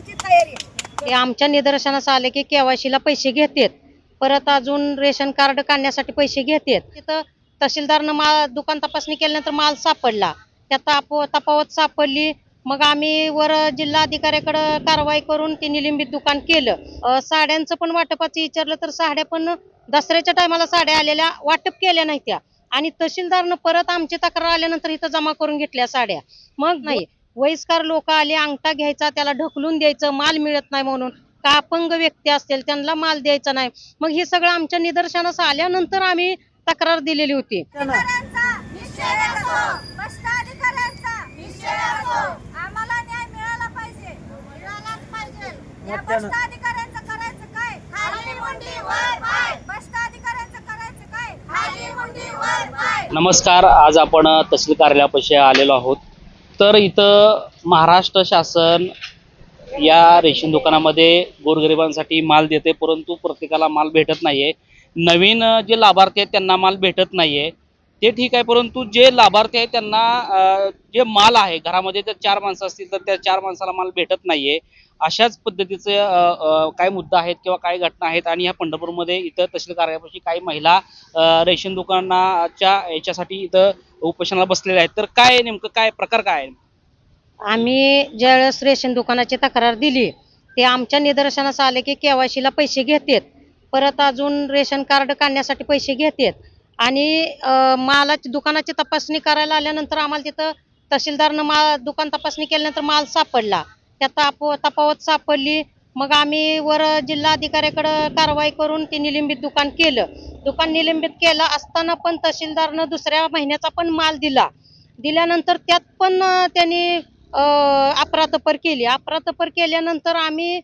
ते आमच्या निदर्शनास आले की केवायसीला पैसे घेतात. परत अजून रेशन कार्ड काढण्यासाठी पैसे घेतात. तिथं तहसीलदारनं माल दुकान तपासणी केल्यानंतर माल सापडला. त्या ताप तपावत सापडली. मग आम्ही वर जिल्हाधिकाऱ्याकडे कारवाई करून ते निलंबित दुकान केलं. साड्यांचं पण वाटपाचं विचारलं तर साड्या पण दसऱ्याच्या टायमाला साड्या आलेल्या वाटप केल्या नाही त्या. आणि तहसीलदारनं परत आमची तक्रार आल्यानंतर इथं जमा करून घेतल्या साड्या. मग नाही वयस्कर लोक आले अंगठा घ्यायचा त्याला ढकलून द्यायचं माल मिळत नाही म्हणून. का अपंग व्यक्ती असतील त्यांना माल द्यायचा नाही. मग हे सगळं आमच्या निदर्शनास आल्यानंतर आम्ही तक्रार दिलेली होती. अधिकाऱ्यांचा निश्चय असो भ्रष्ट अधिकाऱ्यांचा निश्चय असो आम्हाला न्याय मिळाला पाहिजे. मिळालाच पाहिजे. या भ्रष्ट अधिकाऱ्यांचं करायचं काय? खाली मुंडी वर पाय. भ्रष्ट अधिकाऱ्यांचं करायचं काय? खाली मुंडी वर पाय. नमस्कार आज आपण तहसील कार्यालयापाशी आलेलो आहोत. तर इथं महाराष्ट्र शासन या रेशन दुकानामध्ये गोरगरिबांसाठी माल देते परंतु प्रत्येकाला माल भेटत नाहीये. नवीन जे लाभार्थी आहेत त्यांना माल भेटत नाहीये. ते ठीक आहे परंतु जे लाभार्थी आहे त्यांना जे माल आहे घरामध्ये जर चार माणसं असतील तर त्या चार माणसाला माल भेटत नाहीये. अशाच पद्धतीचे काय मुद्दा आहेत किंवा काय घटना आहेत आणि ह्या पंढरपूरमध्ये इथं तहसील कार्यापाशी काही महिला रेशन दुकानाच्या याच्यासाठी इथं उपोषणाला बसलेल्या आहेत. तर काय नेमकं काय प्रकार काय आहे? आम्ही ज्यावेळेस रेशन दुकानाची तक्रार दिली ते आमच्या निदर्शनास आले की केवायसीला पैसे घेतात. परत अजून रेशन कार्ड काढण्यासाठी पैसे घेतात. आणि मालाची दुकानाची तपासणी करायला आल्यानंतर आम्हाला तिथं तहसीलदारनं मा दुकान तपासणी केल्यानंतर माल सापडला. त्या ताप तपावत सापडली. मग आम्ही वर जिल्हाधिकाऱ्याकडं कारवाई करून ते निलंबित दुकान केलं. दुकान निलंबित केलं असताना पण तहसीलदारनं दुसऱ्या महिन्याचा पण माल दिला. दिल्यानंतर त्यात पण त्यांनी अपरातपर केली. अपरातपर केल्यानंतर आम्ही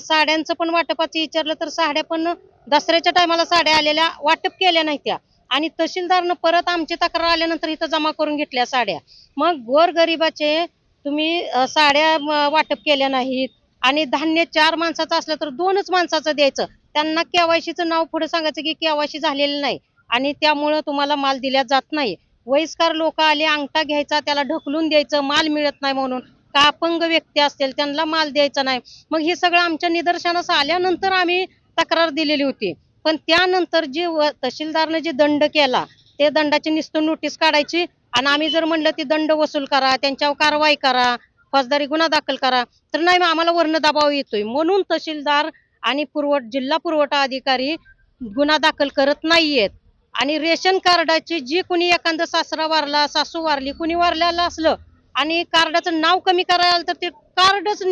साड्यांचं पण वाटपाचं विचारलं तर साड्या पण दसऱ्याच्या टायमाला साड्या आलेल्या वाटप केल्या नाही त्या. आणि तहसीलदारनं परत आमची तक्रार आल्यानंतर इथं जमा करून घेतल्या साड्या. मग गोरगरिबाचे तुम्ही साड्या वाटप केल्या नाहीत आणि धान्य चार माणसाचं असलं तर दोनच माणसाचं द्यायचं. त्यांना केवायसीचं नाव पुढे सांगायचं की केवायसी झालेलं नाही आणि त्यामुळं तुम्हाला माल दिला जात नाही. वयस्कर लोक आले अंगठा घ्यायचा त्याला ढकलून द्यायचं माल मिळत नाही म्हणून. का अपंग व्यक्ती असतील त्यांना माल द्यायचा नाही. मग हे सगळं आमच्या निदर्शनास आल्यानंतर आम्ही तक्रार दिलेली होती. पण त्यानंतर जे तहसीलदारनं जे दंड केला ते दंडाची नुसतं नोटीस काढायची आणि आम्ही जर म्हणलं ती दंड वसूल करा त्यांच्यावर कारवाई करा फौजदारी गुन्हा दाखल करा तर नाही मग आम्हाला वर्ण दबाव येतोय. म्हणून तहसीलदार आणि पुरवठ जिल्हा पुरवठा अधिकारी गुन्हा दाखल करत नाहीयेत. आणि रेशन कार्डाची जी कोणी एखादं सासरा वारला सासू वारली कुणी वारलेलं असलं आणि कार्डाचं नाव कमी करायला तर ते कार्डच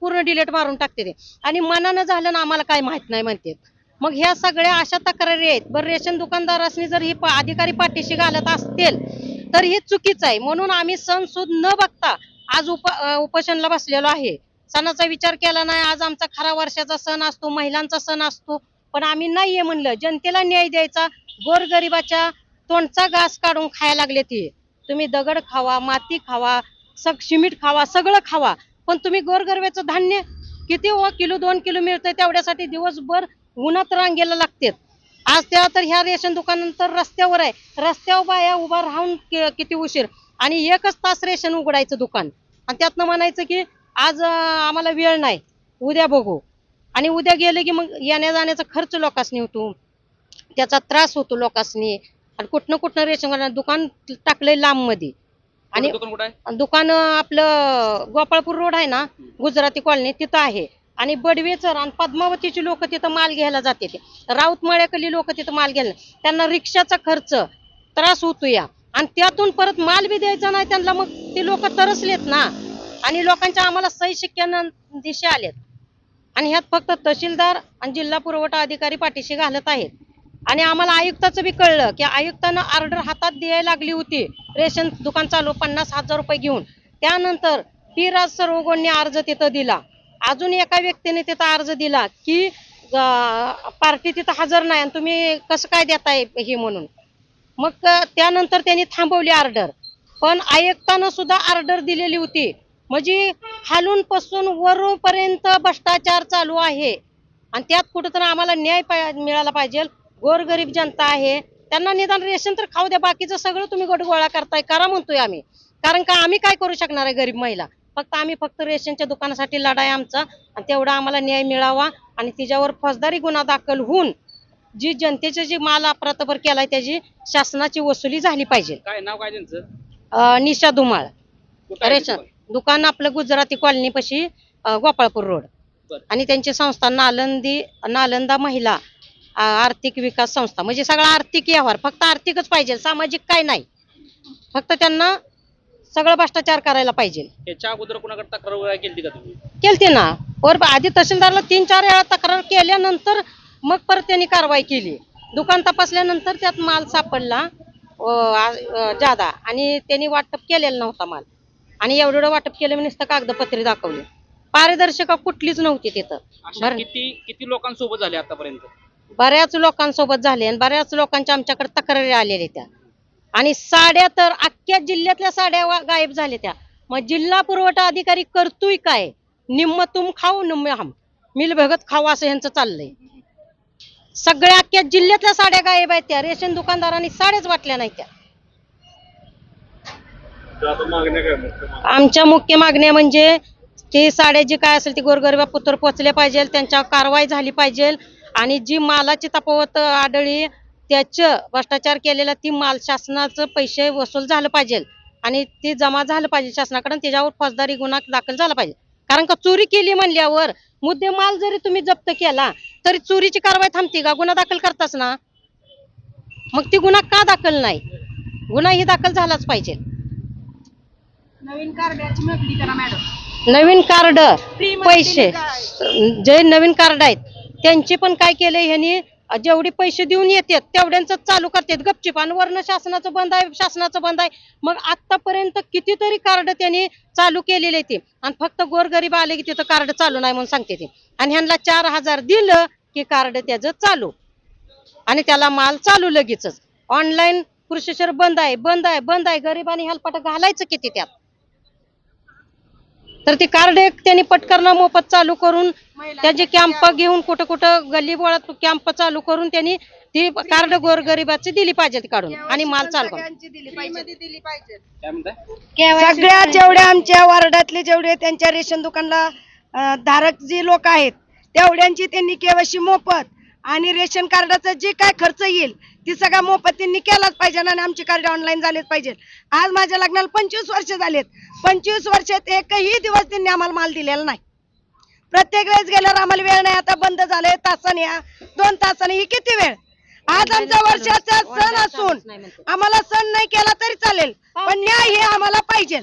पूर्ण डिलीट मारून टाकते ते. आणि मनानं झालं ना आम्हाला काय माहीत नाही म्हणते. मग ह्या सगळ्या अशा तक्रारी आहेत. बरं रेशन दुकानदारांनी जर ही अधिकारी पाठीशी घालत असतील तर हे चुकीचं आहे. म्हणून आम्ही सण सुद न बघता आज उप उपोषणला बसलेलो आहे. सणाचा विचार केला नाही. आज आमचा खरा वर्षाचा सण असतो महिलांचा सण असतो. पण आम्ही नाहीये म्हणलं. जनतेला न्याय द्यायचा गोरगरिबाच्या तोंडचा घास काढून खायला लागले ते. तुम्ही दगड खावा माती खावा सग शिमीट खावा सगळं खावा. पण तुम्ही गोरगरब्याचं धान्य किती व किलो दोन किलो मिळतंय तेवढ्यासाठी दिवसभर उन्हात रांगेला लागतात. आज त्या तर ह्या रेशन दुकानानंतर रस्त्यावर आहे. रस्त्यावर बाया उभा राहून किती उशीर. आणि एकच तास रेशन उघडायचं दुकान. आणि त्यातनं म्हणायचं की आज आम्हाला वेळ नाही. उद्या बघू. आणि उद्या गेलं की मग येण्या जाण्याचा खर्च लोकांनी होतो. त्याचा त्रास होतो लोकांनी आणि कुठनं कुठनं रेशन दुकान टाकलंय लांबमध्ये आणि दुकान आपलं गोपाळपूर रोड आहे ना गुजराती कॉलनी तिथं आहे. आणि बडवेचर आणि पद्मावतीची लोक तिथं माल घ्यायला जाते ते. राऊतमळ्याकडली लोक तिथं माल घ्यायला. त्यांना रिक्षाचा खर्च त्रास होतो या. आणि त्यातून परत माल बी द्यायचा नाही त्यांना मग ते लोक तरसलेत ना. आणि लोकांच्या आम्हाला सही शिक्क्यानं दिशा आलेत. आणि ह्यात फक्त तहसीलदार आणि जिल्हा पुरवठा अधिकारी पाठीशी घालत आहेत. आणि आम्हाला आयुक्ताचं बी कळलं की आयुक्तानं ऑर्डर हातात द्यायला लागली होती. रेशन दुकान चालू पन्नास हजार रुपये घेऊन. त्यानंतर पी राज सर्वगोंनी अर्ज तिथं दिला. अजून एका व्यक्तीने तिथं अर्ज दिला की पार्टी तिथं हजर नाही आणि तुम्ही कसं काय देताय हे म्हणून. मग त्यानंतर त्यांनी थांबवली ऑर्डर पण आयुक्तानं सुद्धा ऑर्डर दिलेली होती. म्हणजे खालून पासून वरूनपर्यंत भ्रष्टाचार चालू आहे. आणि त्यात कुठंतरी आम्हाला न्याय पाय- मिळाला पाहिजे. गोरगरीब जनता आहे. त्यांना निदान रेशन तर खाऊ द्या. बाकीचं सगळं तुम्ही गोट गोळा करताय. करा म्हणतोय आम्ही. कारण का आम्ही काय करू शकणार आहे गरीब महिला? फक्त आम्ही फक्त रेशनच्या दुकानासाठी लढाई आमचा. आणि तेवढा आम्हाला न्याय मिळावा आणि तिच्यावर फौजदारी गुन्हा दाखल होऊन जी जनतेचे जी माल अप्रतभर केलाय त्याची शासनाची वसुली झाली पाहिजे. काय नाव काय त्यांचं? निशा धुमाळ रेशन दुकान? आपलं गुजराती कॉलनी पशी गोपाळपूर रोड. आणि त्यांची संस्था नालंदी नालंदा महिला आर्थिक विकास संस्था. म्हणजे सगळा आर्थिक व्यवहार फक्त आर्थिकच पाहिजे सामाजिक काय नाही. फक्त त्यांना सगळं भ्रष्टाचार करायला पाहिजे. याच्या अगोदर कोणाकडे तक्रार वगैरे केली का तुम्ही? केलते ना. वर आधी तहसीलदारला तीन चार वेळा तक्रार केल्यानंतर मग परत त्यांनी कारवाई केली. दुकान तपासल्यानंतर त्यात माल सापडला अं, आ- जादा. आणि त्यांनी वाटप केलेला नव्हता माल. आणि एवढं एवढं वाटप केलं मी नुसतं कागदपत्रे दाखवली. पारदर्शका कुठलीच नव्हती तिथं. अशा बरं. किती किती लोकांसोबत झाले आतापर्यंत? बऱ्याच लोकांसोबत झाले आणि बऱ्याच लोकांच्या आमच्याकडे तक्रारी आलेल्या त्या. आणि साड्या तर अख्ख्या जिल्ह्यातल्या साड्या गायब झाल्या त्या. मग जिल्हा पुरवठा अधिकारी करतोय काय? निम्म तुम खाऊ निम्म हम. मिल भगत खाऊ असं यांचं चाललंय. सगळ्या अख्ख्या जिल्ह्यातल्या साड्या गायब आहेत त्या. रेशन दुकानदारांनी साड्याच वाटल्या नाही त्या. आमच्या मुख्य मागण्या म्हणजे ते साड्या जी काय असेल ती गोरगरिबा पुत्र पोचल्या पाहिजे त्यांच्यावर कारवाई झाली पाहिजे आणि जी मालाची तफावत आढळली त्याचं भ्रष्टाचार केलेला ती माल शासनाचं पैसे वसूल झालं पाहिजे. आणि ते जमा झालं पाहिजे शासनाकडून त्याच्यावर फौजदारी गुन्हा दाखल झाला पाहिजे. कारण का चोरी केली म्हणल्यावर मुद्दे माल जरी तुम्ही जप्त केला तरी चोरीची कारवाई थांबते का? गुन्हा दाखल करताच ना? मग ती गुन्हा का दाखल नाही? गुन्हा ही दाखल झालाच पाहिजे. नवीन कार्डाची मागणी करा मॅडम. नवीन कार्ड पैसे. जे नवीन कार्ड आहेत त्यांचे पण काय केलंय ह्यांनी जेवढे पैसे देऊन येतात तेवढ्यांच चालू करतात. गपचिप. आणि वर्ण शासनाचं बंद आहे शासनाचं बंद आहे. मग आतापर्यंत कितीतरी कार्ड त्यांनी चालू केलेले ते. आणि फक्त गोरगरीब आले की तिथं कार्ड चालू नाही म्हणून सांगते ते. आणि ह्यांना चार हजार दिलं की कार्ड त्याचं चालू. आणि त्याला माल चालू लगेचच. ऑनलाईन कृषी बंद आहे बंद आहे बंद आहे. गरीबाने हेलपाट घालायचं किती त्यात? तर ती कार्ड एक त्यांनी पटकन मोफत चालू करून त्याचे कॅम्प घेऊन कुठं कुठं गल्ली बोळात कॅम्प चालू करून त्यांनी ती कार्ड गोरगरिबाची दिली पाहिजे काढून आणि माल चालू सगळ्या जेवढ्या आमच्या वार्डातले जेवढे त्यांच्या रेशन दुकानला धारक जे लोक आहेत तेवढ्यांची त्यांनी केवायसी मोफत आणि रेशन कार्डाचा जे काय खर्च येईल ती सगळा मोफत त्यांनी केलाच पाहिजे आणि आमची कार्ड ऑनलाईन झालेच पाहिजे आज माझ्या लग्नाला पंचवीस वर्ष झालेत. पंचवीस वर्षात एकही दिवस त्यांनी आम्हाला माल दिलेला नाही. प्रत्येक वेळेस गेल्यावर आम्हाला वेळ नाही आता बंद झालंय तासाने या दोन तासाने ही किती वेळ? आज आमचा वर्षाचा सण असून आम्हाला सण नाही केला तरी चालेल पण न्याय हे आम्हाला पाहिजे.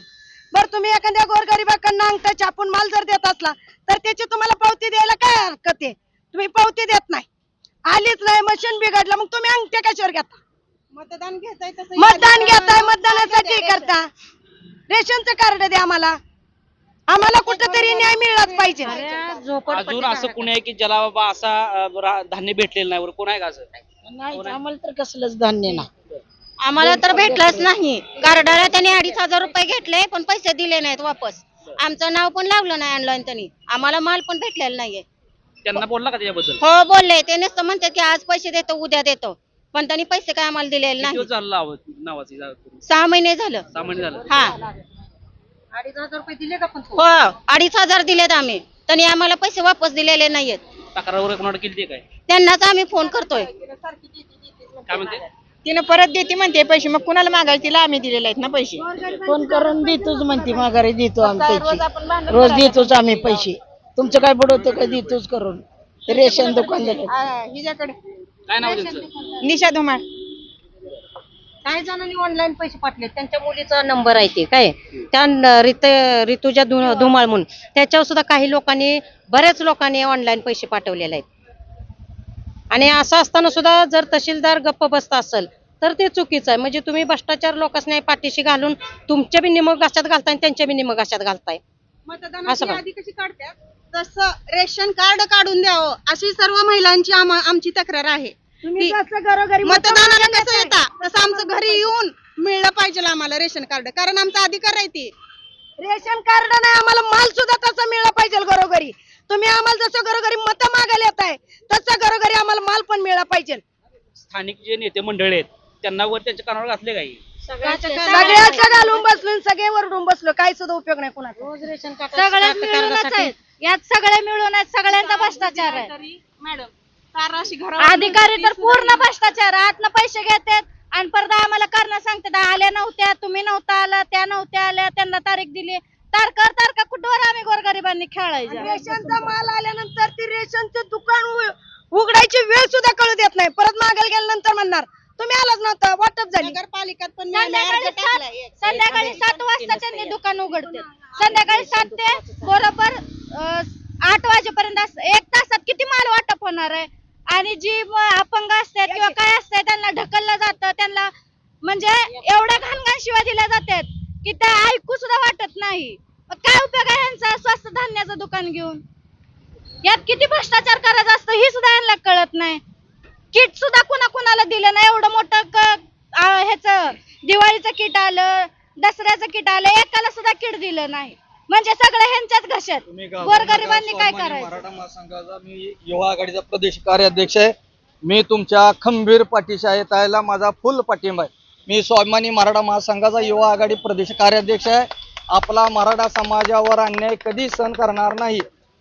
बरं तुम्ही एखाद्या गोरगरिबाकडनं अंगठा छापून माल जर देत असला तर त्याची तुम्हाला पावती द्यायला काय हरकत आहे? तुम्ही पावती देत नाही. आलीच नाही मशीन बिघडलं मग तुम्ही अंगठे कशावर घेता? मतदान घेताय तसं मतदान घेताय मतदानासाठी करता. रेशनचं कार्ड द्या आम्हाला. आम्हाला कुठंतरी न्याय मिळालाच पाहिजे. अजून असं कुणी आहे की ज्याला बाबा असा अं, रा- धान्य भेटलेलं नाही बरं कोण आहे का असं? नाही आम्हाला तर कसलंच धान्य नाही. आम्हाला तर भेटलंच नाही. कार्डाला त्यांनी अडीच हजार रुपये घेतले पण पैसे दिले नाहीत वापस. आमचं नाव पण लावलं नाही ऑनलाईन त्यांनी. आम्हाला माल पण भेटलेला नाहीये. त्यांना बोलला का त्याच्याबद्दल? हो बोलले. ते नुसतं म्हणतात की आज पैसे देतो उद्या देतो. पण त्यांनी पैसे काय आम्हाला दिलेले किती नाही दिवस झालं नावाची? सहा महिने झालं. सहा महिने झालं. हा. अडीच हजार रुपये दिले का पण तू? हो अडीच हजार दिलेत आम्ही. त्यांनी आम्हाला पैसे वापस दिलेले नाहीयेत. तक्रार वगैरे कोणाला केली काय? त्यांनाच आम्ही फोन करतोय. काय म्हणते? तिनं परत देते म्हणते पैसे. मग कुणाला मागायला तिला आम्ही दिलेले आहेत ना पैसे? फोन करून देतोच म्हणते. माघारी देतो आम्ही पैसे. रोज देतोच आम्ही पैसे. तुमचं काय बुडवतो काय देतोच करून. रेशन दुकान हिच्याकडे. काय नाव त्यांचं? निशा धुमाळ. काही जणांनी ऑनलाईन पैसे पाठवले. त्यांच्या मुलीचा नंबर आहे ते काय? त्या रित ऋतुजा धु- धुमाळ म्हणून. त्याच्यावर सुद्धा काही लोकांनी बऱ्याच लोकांनी ऑनलाईन पैसे पाठवलेले आहेत. आणि असं असताना सुद्धा जर तहसीलदार गप्प बसता असेल तर ते चुकीचं आहे. म्हणजे तुम्ही भ्रष्टाचार लोकांनी पाठीशी घालून तुमच्या बी निमक घाशात घालताय आणि त्यांच्या बी निमक घाशात घालताय. असं मतदानाची बघ. यादी कशी काढतात? तसं रेशन कार्ड काढून द्यावं अशी सर्व महिलांची आम- आमची तक्रार आहे. तुम्ही ती- कसं घरोघरी मतदानाला कसं येता? तसं आमचं घरी येऊन मिळलं पाहिजे आम्हाला रेशन कार्ड कारण आमचा अधिकार आहे ती. रेशन कार्ड नाही आम्हाला माल सुद्धा तसा मिळला पाहिजे घरोघरी. तुम्ही आम्हाला जसं घरोघरी मत मागायला येत आहे तसं घरोघरी आम्हाला माल पण मिळाला पाहिजे. स्थानिक जे नेते मंडळी आहेत त्यांना वर त्यांच्या कानावर घातले काही? सगळ्याचं घालून बसलो सगळे वरडून बसलो. काही सुद्धा उपयोग नाही कुणाचा. रोज रेशन मिळूनच आहेत यात सगळे मिळून आहेत सगळ्यांचा भ्रष्टाचार आहे. अधिकारी तर पूर्ण भ्रष्टाचार आतनं पैसे घेतात आणि परत आम्हाला करणं सांगतात आल्या नव्हत्या तुम्ही नव्हता आला त्या नव्हत्या आल्या त्यांना तारीख दिली. तारकर तारका कुठवर आम्ही गोरगरिबांनी खेळायचं? रेशनचा माल आल्यानंतर ती रेशनचं दुकान उ- उघडायची वेळ सुद्धा कळू देत नाही. परत मागायला गेल्यानंतर म्हणणार तुम्ही आलाच नव्हता वाटप झाली. नगरपालिकात पण संध्याकाळी सात संध्याकाळी सात वाजता त्यांनी दुकान उघडते. संध्याकाळी सात ते बरोबर आठ वाजेपर्यंत असं- एक तासात किती माल वाटप होणार आहे? आणि जी अपंग असतात किंवा काय असतात त्यांना ढकललं जातं. त्यांना म्हणजे एवढ्या घाणघाण शिवाय दिल्या जातात की त्या ऐकू सुद्धा वाटत नाही. मग काय उपयोग आहे यांचा स्वस्त धान्याचं दुकान घेऊन? यात किती भ्रष्टाचार करायचा असतं हे सुद्धा यांना कळत नाही. किट सुद्धा कुणा कुणाला दिलं नाही. एवढं मोठं ह्याचं दिवाळीचं किट आलं दसऱ्याचं किट आलं एकाला सुद्धा किट दिलं नाही. म्हणजे सगळं ह्यांच्याच घशात. गोरगरिबांनी काय करायचं? मराठा महासंघाचा मी युवा आघाडीचा प्रदेश कार्याध्यक्ष आहे. मी तुमच्या खंबीर पाठीशी आहे त्याला माझा फुल पाठिंबा आहे. मी स्वाभिमानी मराठा महासंघाचा युवा आघाडी प्रदेश कार्याध्यक्ष आहे. आपला मराठा समाजावर अन्याय कधी सहन करणार नाही.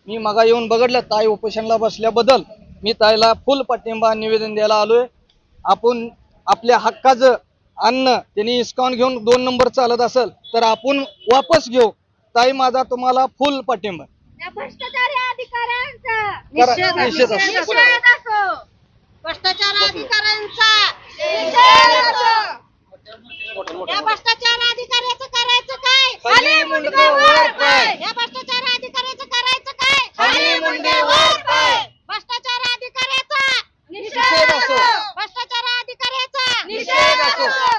मी मगा येऊन बघडलं ताई उपोषणला बसल्याबद्दल. मी त्याला फुल पाठिंबा निवेदन द्यायला आलोय. आपण आपल्या हक्काचं अन्न त्यांनी इस्कॉन घेऊन दोन नंबर चालत असेल तर आपण वापस घेऊ. ताई माझा तुम्हाला फुल पाठिंबा. भ्रष्टाचार अधिकाऱ्यांचा. करायचं काय? भ्रष्टाचार अधिकाऱ्याचं करायचं काय? निषेध असो. भ्रष्टाचार अधिकाऱ्याचा निषेध असो.